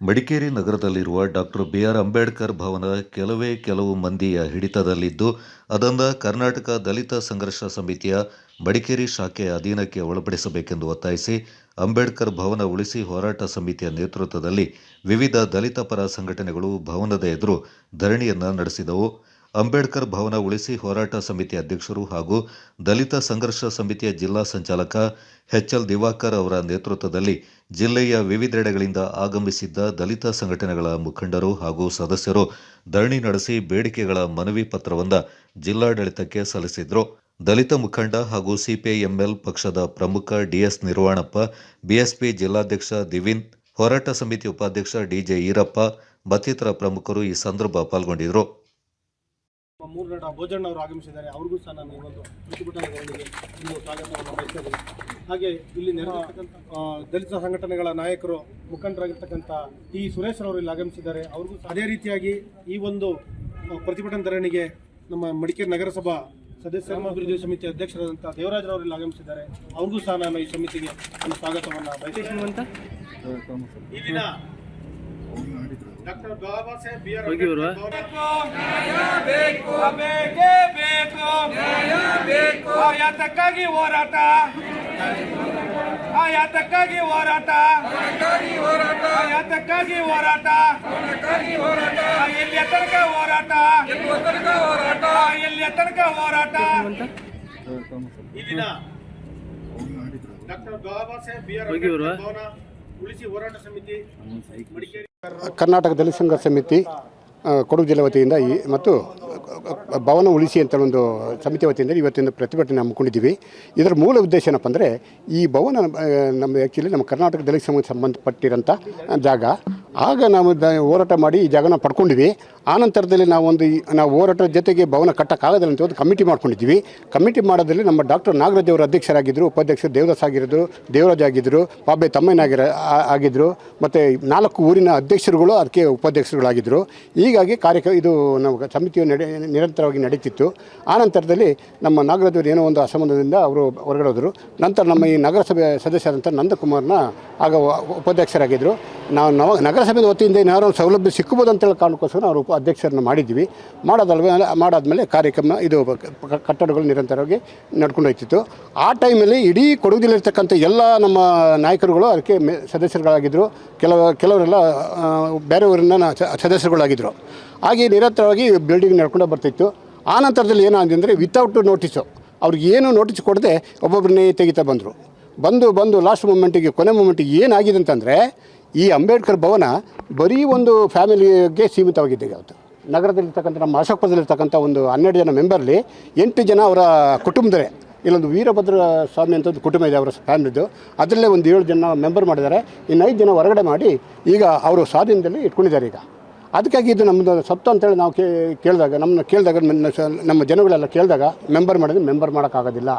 ಮಡಿಕೇರಿ ನಗರದಲ್ಲಿರುವ doctor B R Ambedkar Bhavan ಕೆಲವೇ ಕೆಲವು ಮಂದಿಯ ಹಿಡಿತದಲ್ಲಿದ್ದು, ಅದನ್ನು ಕರ್ನಾಟಕ ದಲಿತ ಸಂಘರ್ಷ ಸಮಿತಿಯ ಮಡಿಕೇರಿ ಶಾಖೆಯ ಅಧೀನಕ್ಕೆ ಒಳಪಡಿಸಬೇಕೆಂದು ಒತ್ತಾಯಿಸಿ, ಅಂಬೇಡ್ಕರ್ ಭವನ ಉಳಿಸಿ ಹೋರಾಟ ಸಮಿತಿಯ ನೇತೃತ್ವದಲ್ಲಿ ವಿವಿಧ ದಲಿತ ಪರ ಸಂಘಟನೆಗಳು ಭವನದ ಎದುರು ಧರಣಿಯನ್ನು ನಡೆಸಿದವು. ಅಂಬೇಡ್ಕರ್ ಭವನ ಉಳಿಸಿ ಹೋರಾಟ ಸಮಿತಿ ಅಧ್ಯಕ್ಷರು ಹಾಗೂ ದಲಿತ ಸಂಘರ್ಷ ಸಮಿತಿಯ ಜಿಲ್ಲಾ ಸಂಚಾಲಕ ಎಚ್ಎಲ್ ದಿವಾಕರ್ ಅವರ ನೇತೃತ್ವದಲ್ಲಿ ಜಿಲ್ಲೆಯ ವಿವಿಧೆಡೆಗಳಿಂದ ಆಗಮಿಸಿದ್ದ ದಲಿತ ಸಂಘಟನೆಗಳ ಮುಖಂಡರು ಹಾಗೂ ಸದಸ್ಯರು ಧರಣಿ ನಡೆಸಿ ಬೇಡಿಕೆಗಳ ಮನವಿ ಪತ್ರವನ್ನ ಜಿಲ್ಲಾಡಳಿತಕ್ಕೆ ಸಲ್ಲಿಸಿದರು. ದಲಿತ ಮುಖಂಡ ಹಾಗೂ ಸಿಪಿಐಎಂಎಲ್ ಪಕ್ಷದ ಪ್ರಮುಖ ಡಿಎಸ್ ನಿರ್ವಾಣಪ್ಪ, ಬಿಎಸ್ಪಿ ಜಿಲ್ಲಾಧ್ಯಕ್ಷ ದಿವಿನ್, ಹೋರಾಟ ಸಮಿತಿ ಉಪಾಧ್ಯಕ್ಷ ಡಿಜೆ ಈರಪ್ಪ, ಮತ್ತಿತರ ಪ್ರಮುಖರು ಈ ಸಂದರ್ಭ ಪಾಲ್ಗೊಂಡಿದ್ದರು ನಮ್ಮ ನಟ ಭೋಜಣ್ಣ ಅವರು ಆಗಮಿಸಿದ್ದಾರೆ. ಅವ್ರಿಗೂ ಸಹ ನಾನು ಈ ಒಂದು ಪ್ರತಿಭಟನೆಗಳೊಂದಿಗೆ ಇಂದು ಸ್ವಾಗತವನ್ನು ಬಯಸ್ತೇನೆ ಹಾಗೆ ಇಲ್ಲಿ ನೆರೆದಿರ್ತಕ್ಕಂಥ ದಲಿತ ಸಂಘಟನೆಗಳ ನಾಯಕರು ಮುಖಂಡರಾಗಿರ್ತಕ್ಕಂಥ ಟಿ ಸುರೇಶ್ ಅವರು ಇಲ್ಲಿ ಆಗಮಿಸಿದ್ದಾರೆ. ಅವ್ರಿಗೂ ಸಹ ಅದೇ ರೀತಿಯಾಗಿ ಈ ಒಂದು ಪ್ರತಿಭಟನೆ ಧರಣಿಗೆ ನಮ್ಮ ಮಡಿಕೇರಿ ನಗರಸಭಾ ಸದಸ್ಯ ಅಭಿವೃದ್ಧಿ ಸಮಿತಿ ಅಧ್ಯಕ್ಷರಾದಂಥ ದೇವರಾಜರವರು ಇಲ್ಲಿ ಆಗಮಿಸಿದ್ದಾರೆ. ಅವ್ರಿಗೂ ಸಹ ನಾನು ಈ ಸಮಿತಿಗೆ ಒಂದು ಸ್ವಾಗತವನ್ನು ಬಯಸ್ತೇನೆ. ಈ ದಿನ doctor Baba Saheb B R Ambedkar ಬೇಕೇ ಬೇಕು ಆ ಯಾತಕ್ಕಾಗಿ ಹೋರಾಟ? ಆ ಯಾತಕ್ಕಾಗಿ ಹೋರಾಟ? ಯಾತಕ್ಕಾಗಿ ಹೋರಾಟ? ಆ ಎಲ್ಲಿಯ ತನಕ ಹೋರಾಟ? ಆ ಎಲ್ಲಿಯ ತನಕ ಹೋರಾಟ? ಇಲ್ಲಿನ doctor Baba Saheb B R Ambedkar Bhavan ಉಳಿಸಿ ಹೋರಾಟ ಸಮಿತಿ ಮಡಿಕೇರಿ ಕರ್ನಾಟಕ ದಲಿತ ಸಮಿತಿ ಕೊಡಗು ಜಿಲ್ಲೆ ವತಿಯಿಂದ ಈ ಮತ್ತು ಭವನ ಉಳಿಸಿ ಅಂತ ಒಂದು ಸಮಿತಿ ವತಿಯಿಂದ ಇವತ್ತಿನ ಪ್ರತಿಭಟನೆ ಹಮ್ಮಿಕೊಂಡಿದ್ದೀವಿ ಇದರ ಮೂಲ ಉದ್ದೇಶ ಏನಪ್ಪ ಅಂದರೆ, ಈ ಭವನ ನಮ್ಮ ಆ್ಯಕ್ಚುಲಿ ನಮ್ಮ ಕರ್ನಾಟಕ ದಲಿತ ಸಂಘಕ್ಕೆ ಸಂಬಂಧಪಟ್ಟಿರೋಂಥ ಜಾಗ. ಆಗ ನಾವು ಹೋರಾಟ ಮಾಡಿ ಈ ಜಾಗನ ಪಡ್ಕೊಂಡಿವಿ. ಆನಂತರದಲ್ಲಿ ನಾವು ಒಂದು ಈ- ನಾವು ಹೋರಾಟದ ಜೊತೆಗೆ ಭವನ ಕಟ್ಟಕ್ಕಾಗೋದಿಲ್ಲ ಅಂತ ಒಂದು ಕಮಿಟಿ ಮಾಡ್ಕೊಂಡಿದ್ದೀವಿ. ಕಮಿಟಿ ಮಾಡೋದ್ರಲ್ಲಿ ನಮ್ಮ ಡಾಕ್ಟರ್ ನಾಗರಾಜ್ ಅವರು ಅಧ್ಯಕ್ಷರಾಗಿದ್ದರು ಉಪಾಧ್ಯಕ್ಷರು ದೇವದಾಸ್ ಆಗಿರೋದು ದೇವರಾಜ್ ಆಗಿದ್ದರು ಬಾಬೆ ತಮ್ಮಯ್ಯನಾಗಿರ ಆಗಿದ್ದರು ಮತ್ತು ನಾಲ್ಕು ಊರಿನ ಅಧ್ಯಕ್ಷರುಗಳು, ಅದಕ್ಕೆ ಉಪಾಧ್ಯಕ್ಷರುಗಳಾಗಿದ್ದರು ಹೀಗಾಗಿ ಕಾರ್ಯಕ್ರಮ ಇದು ನಮ್ಮ ಸಮಿತಿಯು ನಡೆ ನಿರಂತರವಾಗಿ ನಡೀತಿತ್ತು. ಆನಂತರದಲ್ಲಿ ನಮ್ಮ ನಾಗರಾಜ್ ಅವರು ಏನೋ ಒಂದು ಅಸಂಬಂಧದಿಂದ ಅವರು ಹೊರಗಡೆ ಹೋದರು ನಂತರ ನಮ್ಮ ಈ ನಗರಸಭೆ ಸದಸ್ಯರಂತ ನಂದಕುಮಾರ್ನ ಆಗ ಉಪಾಧ್ಯಕ್ಷರಾಗಿದ್ದರು ನಾವು ನವ ನಗರಸಭೆ ವತಿಯಿಂದ ಏನಾದ್ರು ಸೌಲಭ್ಯ ಸಿಕ್ಕಬೋದು ಅಂತೇಳಿ ಕಾರಣಕ್ಕೋಸ್ಕರ ಅವರು ಅಧ್ಯಕ್ಷರನ್ನ ಮಾಡಿದ್ವಿ. ಮಾಡೋದಲ್ವೇ ಮಾಡಾದ್ಮೇಲೆ ಕಾರ್ಯಕ್ರಮ ಇದು ಕಟ್ಟಡಗಳು ನಿರಂತರವಾಗಿ ನಡ್ಕೊಂಡು ಹೋಗ್ತಿತ್ತು ಆ ಟೈಮಲ್ಲಿ ಇಡೀ ಕೊಡಗು ಜಿಲ್ಲೆಯಲ್ಲಿರ್ತಕ್ಕಂಥ ಎಲ್ಲ ನಮ್ಮ ನಾಯಕರುಗಳು, ಅದಕ್ಕೆ ಸದಸ್ಯರುಗಳಾಗಿದ್ದರು ಕೆಲವು ಕೆಲವರೆಲ್ಲ ಬೇರೆ ಊರಿನ ಸದಸ್ಯರುಗಳಾಗಿದ್ದರು ಹಾಗೆ ನಿರಂತರವಾಗಿ ಬಿಲ್ಡಿಂಗ್ ನಡ್ಕೊಂಡು ಬರ್ತಿತ್ತು. ಆ ನಂತರದಲ್ಲಿ ಏನಾಗಿದೆ ವಿತೌಟ್ ನೋಟಿಸು ಅವ್ರಿಗೆ ಏನು ನೋಟಿಸ್ ಕೊಡದೆ ಒಬ್ಬೊಬ್ಬರನ್ನೇ ತೆಗಿತಾ ಬಂದರು. ಬಂದು ಬಂದು ಲಾಸ್ಟ್ ಮೂಮೆಂಟಿಗೆ ಕೊನೆ ಮೂಮೆಂಟಿಗೆ ಏನಾಗಿದೆ ಅಂತಂದರೆ ಈ ಅಂಬೇಡ್ಕರ್ ಭವನ ಬರೀ ಒಂದು ಫ್ಯಾಮಿಲಿಗೆ ಸೀಮಿತವಾಗಿದ್ದೆ ಅವತ್ತು. ನಗರದಲ್ಲಿರ್ತಕ್ಕಂಥ ನಮ್ಮ ಅಶೋಕಪುರದಲ್ಲಿರ್ತಕ್ಕಂಥ ಒಂದು ಹನ್ನೆರಡು ಜನ ಮೆಂಬರ್ಲಿ ಎಂಟು ಜನ ಅವರ ಕುಟುಂಬದೇ ಇಲ್ಲೊಂದು ವೀರಭದ್ರ ಸ್ವಾಮಿ ಅಂತ ಕುಟುಂಬ ಇದೆ ಅವರ ಫ್ಯಾಮಿಲಿದು. ಅದರಲ್ಲೇ ಒಂದು ಏಳು ಜನ ಮೆಂಬರ್ ಮಾಡಿದ್ದಾರೆ. ಇನ್ನು ಐದು ಜನ ಹೊರಗಡೆ ಮಾಡಿ ಈಗ ಅವರು ಸ್ವಾಧೀನದಲ್ಲಿ ಇಟ್ಕೊಂಡಿದ್ದಾರೆ ಈಗ. ಅದಕ್ಕಾಗಿ ಇದು ನಮ್ಮದು ಸತ್ತು ಅಂತೇಳಿ ನಾವು ಕೇಳಿದಾಗ, ನಮ್ಮನ್ನ ಕೇಳಿದಾಗ ನಮ್ಮ ಜನಗಳೆಲ್ಲ ಕೇಳಿದಾಗ ಮೆಂಬರ್ ಮಾಡಿದ್ರೆ ಮೆಂಬರ್ ಮಾಡೋಕ್ಕಾಗೋದಿಲ್ಲ.